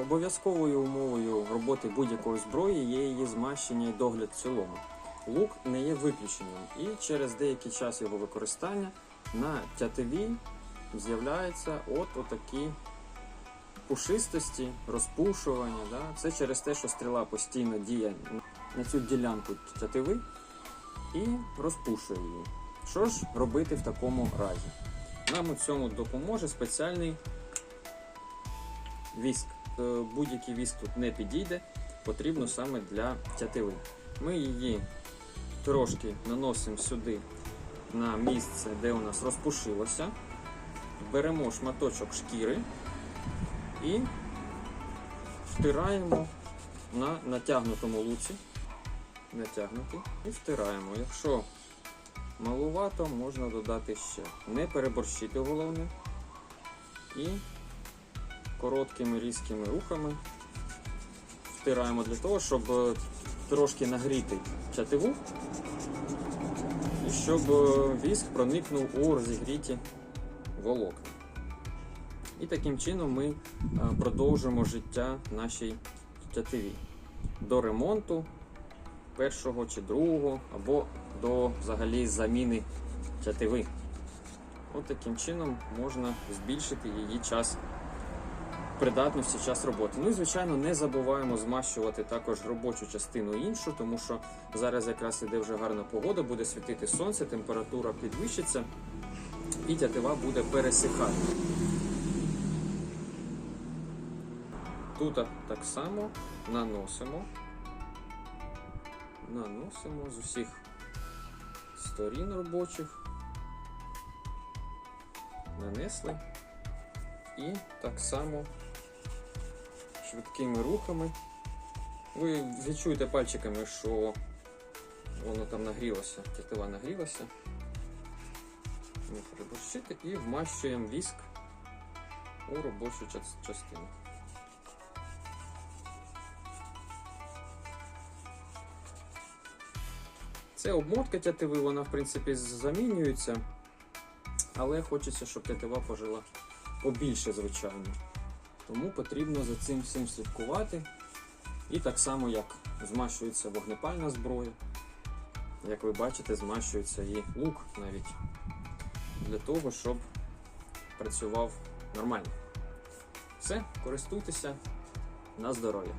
Обов'язковою умовою роботи будь-якої зброї є її змащення і догляд в цілому. Лук не є виключенням, і через деякий час його використання на тятиві з'являються от отакі пушистості, розпушування. Да? Це через те, що стріла постійно діє на цю ділянку тятиви і розпушує її. Що ж робити в такому разі? Нам у цьому допоможе спеціальний віск. Е, Будь-який віск тут не підійде, потрібно саме для тятиви. Ми її трошки наносимо сюди на місце, де у нас розпушилося. Беремо шматочок шкіри і втираємо на натягнутому луці. Натягнутий і втираємо. Якщо малувато, можна додати ще. Не переборщити головне. І короткими різкими рухами втираємо для того, щоб е, трошки нагріти чативу і щоб е, віск проникнув у розігріті волокна. І таким чином ми е, продовжимо життя нашій тятиві до ремонту першого чи другого, або до взагалі заміни тятиви. От таким чином можна збільшити її час придатності, час роботи. Ну і звичайно, не забуваємо змащувати також робочу частину іншу, тому що зараз якраз іде вже гарна погода, буде світити сонце, температура підвищиться і тятива буде пересихати. Тут так само наносимо, наносимо з усіх сторін робочих, нанесли і так само швидкими рухами. Ви відчуєте пальчиками, що воно там нагрілося, тетива нагрілася. Ми переборщити і вмащуємо віск у робочу частину. Це обмотка тятиви, вона в принципі замінюється, але хочеться, щоб тятива пожила побільше, звичайно. Тому потрібно за цим всім слідкувати. І так само, як змащується вогнепальна зброя, як ви бачите, змащується і лук навіть для того, щоб працював нормально. Все, користуйтеся на здоров'я.